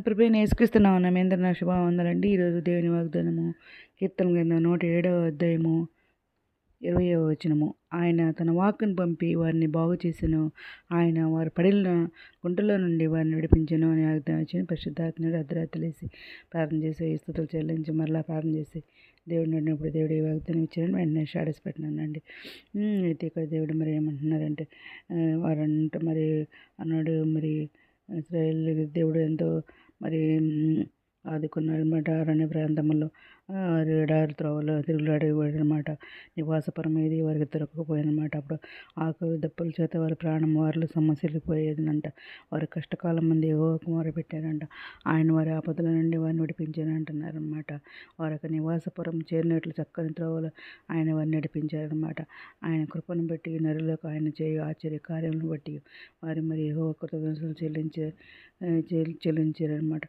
ప్రభు నేసుకిస్తున్నాం నమేంద్ర నా శుభావందనండి ఈరోజు దేవుని వాగ్దానము కీర్తన కింద నూట ఏడవ అధ్యాయము ఇరవయవ వచనము. ఆయన తన వాక్కును పంపి వారిని బాగు చేసెను. ఆయన వారు పడిన గుంటలో నుండి వారిని విడిపించను అని ఆజ్ఞ వచ్చిన పరిశుద్ధాత్మడు అర్ధరాత్రులేసి ప్రార్థన చేసి స్థుతులు చెల్లించి మరలా ప్రార్థన చేసి దేవుడు నడినప్పుడు దేవుడు ఏ వాగ్దానం ఇచ్చారని వెంటనే షాడీస్ పెట్టినానండి. అయితే ఇక్కడ దేవుడు మరి ఏమంటున్నారంటే వారంట మరి అన్నాడు మరి ఇస్రాయల్ దేవుడు ఎంతో మరి మ్, ఆదుకున్నాడు అనమాట అరణ్య ప్రాంతంలో రేడారు త్రోవలో తిరుగులాడేవాడనమాట నివాసపరం ఏది వారికి దొరకకపోయానమాట. అప్పుడు ఆకలి దప్పుల చేత వారి ప్రాణం వారిలో సమస్యలు పోయేదినంట వారి కష్టకాలం మంది ఏవో కుమార పెట్టారంట. ఆయన వారి ఆపదల నుండి వారిని నడిపించారంటున్నారనమాట వారి యొక్క నివాసపురం చేరినట్లు చక్కని త్రోవలు ఆయన వారిని నడిపించారనమాట. ఆయన కృపను బట్టి నరులకు ఆయన చేయు ఆశ్చర్య కార్యములను బట్టి వారి మరి ఏవో కృతజ్ఞతలు చెల్లించే చెల్లించారనమాట.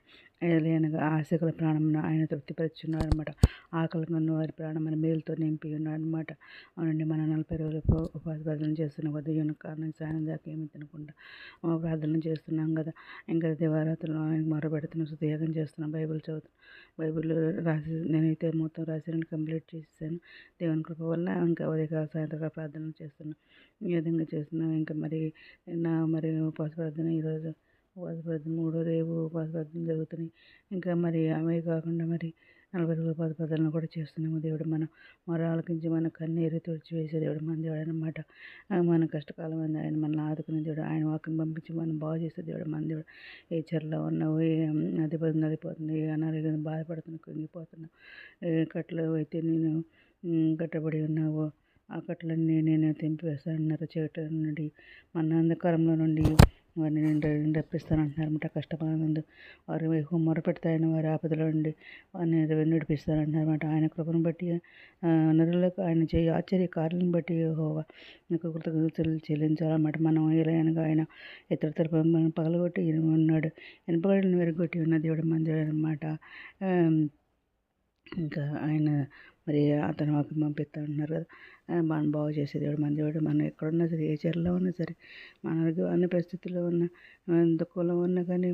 అనగా ఆశకుల ప్రాణమును ఆయన తృప్తిపరుచున్నారన్నమాట అనమాట. ఆకలి కన్ను వారి ప్రాణమైన మేలుతో నింపి ఉన్నాడు అనమాట అవునండి మన నలభై రోజులు ఉపాధి ప్రార్థన చేస్తున్న ఉదయం కారణం సాయం దాకా ఏమి తినకుండా ప్రార్థన చేస్తున్నాం కదా. ఇంకా దివారాత్రులు ఆయనకు మొరపెడుతున్నాం సుతయాగం చేస్తున్నాం బైబిల్ చదువుతున్నాం బైబిల్ రాసి నేనైతే మొత్తం రాసి కంప్లీట్ చేసేసాను. దేవుని కృప వల్ల ఇంకా ఉదయకాల సాయంత్రకాల ప్రార్థన చేస్తున్నాం. ఈ విధంగా చేస్తున్నాం. ఇంకా మరి నా మరి ఉపవాస ప్రార్థన ఈరోజు ఉపవాస ప్రార్థన మూడో రేపు ఉపవాస ప్రార్థన జరుగుతున్నాయి. ఇంకా మరి అవే కాకుండా మరి నలభై రోజుల ఉపవాస కూడా చేస్తున్నాము. దేవుడు మనం మొర ఆలకించి మన కన్నీరు తుడిచివేసే దేవుడు మన దేవుడు అనమాట మన కష్టకాలం అని ఆయన మనల్ని ఆదుకునే దేవుడు. ఆయన వాక్యం పంపించి మనం బాగు చేసే దేవుడు మన దేవుడు. ఏ చెరలో ఉన్నావు ఏ నదిపోతుంది నదిపోతుంది ఏ అనారోగ్యం బాధపడుతున్నా కుంగిపోతున్నావు ఏ కట్టలో అయితే నేను కట్టబడి ఉన్నావో ఆ కట్టలన్నీ నేను తెంపివేస్తానన్నారు. చేయటం నుండి మన అంధకారంలో నుండి వారిని నేను రప్పిస్తానంటున్నారన్నమాట కష్టపడినందు వారు మొర పెడతాయని వారి ఆపదలో ఉండి వారిని నడిపిస్తానంటున్నారన్నమాట ఆయన కృపను బట్టి నరులకు ఆయన చేయ ఆశ్చర్య కార్యాలను బట్టి యెహోవా నీకు కృతజ్ఞతలు చెల్లించాలన్నమాట మనం ఎలాగనగా ఆయన ఇతర తరపు పగలగొట్టి ఉన్నాడు వెనుపగడిని వెరగొట్టి ఉన్న దేవుడు మంది అనమాట ఇంకా ఆయన మరి అతను వాక్యం పంపిస్తా ఉన్నారు కదా మనం బాగు చేసే దేవుడు మన దేవుడు మనం ఎక్కడున్నా సరే ఏ చీరలో ఉన్నా సరే మన అన్ని పరిస్థితుల్లో ఉన్న ఎంత కులం ఉన్నా కానీ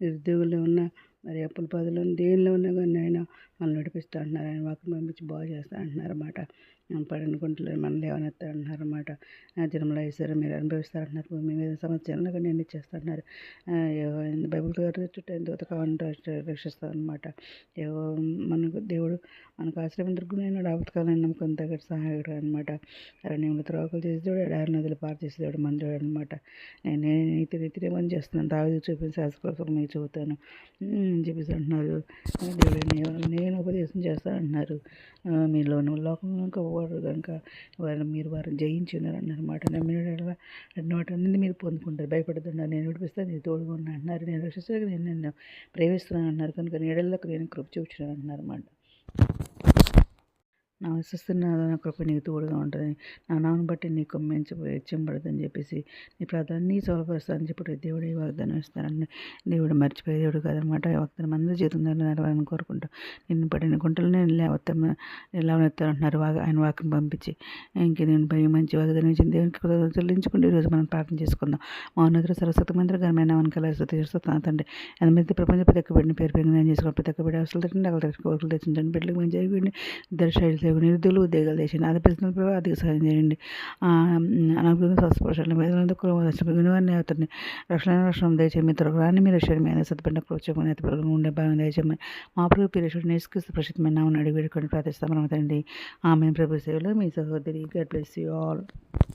నిరుద్యోగుల్లో ఉన్న మరి అప్పుల పదలో దేనిలో ఉన్నా కానీ ఆయన మనల్ని నడిపిస్తా అంటున్నారు. ఆయన వాకి పంపించి బాగు చేస్తా అంటున్నారు అన్నమాట పడిన గుంటలు మనల్ని లేవనెత్తా అంటున్నారన్నమాట. జన్మలో వేసారు మీరు అనుభవిస్తారంటున్నారు భూమి మీద సమస్యలను కానీ నేను ఇచ్చేస్తున్నారు బైబిల్ గారు చుట్టూ ఎంత కావాలంటే రక్షిస్తారు అనమాట ఏవో మనకు దేవుడు మనకు ఆశ్రయం దొరుకుతున్నాడు ఆపత్కాలని నమ్మకం తగ్గ సహాయకుడు అనమాట అరణ్యంలో త్రోకలు చేసి దేవుడు ఎడారి నదులు పారు చేసి దేవుడు మన అనమాట నేను నేను నీతి రీతిని పని చేస్తున్నాను. తావి చూపించి శాస్త్రం మీకు చెబుతాను అని చెప్పేసి అంటున్నారు. దేవుడు నేను- నేను ఉపదేశం చేస్తాను అంటున్నారు. మీలో లోకంలో ఇంకా వారు కనుక వారిని మీరు వారిని జయించి ఉన్నారు అన్నమాట. నమ్మిన వాటన్నింటి మీరు పొందుకుంటారు. భయపడుతున్నారు నేను విడిపిస్తాను నేను తోడుగా ఉన్నా అంటున్నారు నేను రక్షిస్తాను నేను నిన్ను ప్రేమిస్తున్నాను అన్నారు. కనుక నీడల్లోకి నేను కృప చూపించాను అన్నారు అన్నమాట. నా విశ్వస్తున్న నా కృప నీకు తోడుగా ఉంటుంది. నా నామను బట్టి నీకు మంచి వెచ్చంపడదని చెప్పేసి నీ ప్రార్థన నీ చెప్పి దేవుడు ఈ వాగ్దానం ఇస్తానని దేవుడు మర్చిపోయే దేవుడు కాదనమాట. వాగ్దానం అందరి జీవితంలో నెరవేరాలని కోరుకుంటా నిన్ను పడిన గుంటలు నేను లేవత్తాను లేవనెత్తానంటున్నారు. వాగ ఆయన వాక్యం పంపించి ఇంక నేను భయం మంచి వాగ్దానం ఇచ్చిన దేవునికి కృతజ్ఞతలు చెల్లించుకుంటూ ఈరోజు మనం ప్రార్థన చేసుకుందాం. మౌనగర సరస్వతి మంత్రి ఘనమైన మన సరస్వతండి తండ్రి ఎనిమిది ప్రపంచ ప్రతి ఒక్క బిడ్డని పేరు పేరు నేను చేసుకోవాలి ప్రతి ఒక్క బిడ్డ అవసరం తిట్టండి అక్కడ కోరికలు తెచ్చించండి బిడ్డలకు మంచి జరిగింది ఇద్దరు శైలి సేవకు నిరుద్యోగులు ఉద్యోగాలు తెచ్చండి ఆది ప్రశ్నల ప్రభావ ఆర్థిక సహాయం చేయండి. అనారోగ్యం స్వస్థపరచండి వేదనకు వారిని అతన్ని రక్షణ రక్షణ దయచేయమి త్వరగానే మీరు రక్షణ మీద సత్పడిన ప్రోత్సాహం ఎత్తపడగా ఉండే భావం దయచేయమని మా ప్రభు పీరేశ్వరుడు నేసుక్రీస్తు ప్రసిద్ధమైన నామని అడిగి వేడుకొని ప్రార్థిస్తాం తండ్రి ఆమె ప్రభు సేవలో మీ సహోదరి. God bless you all.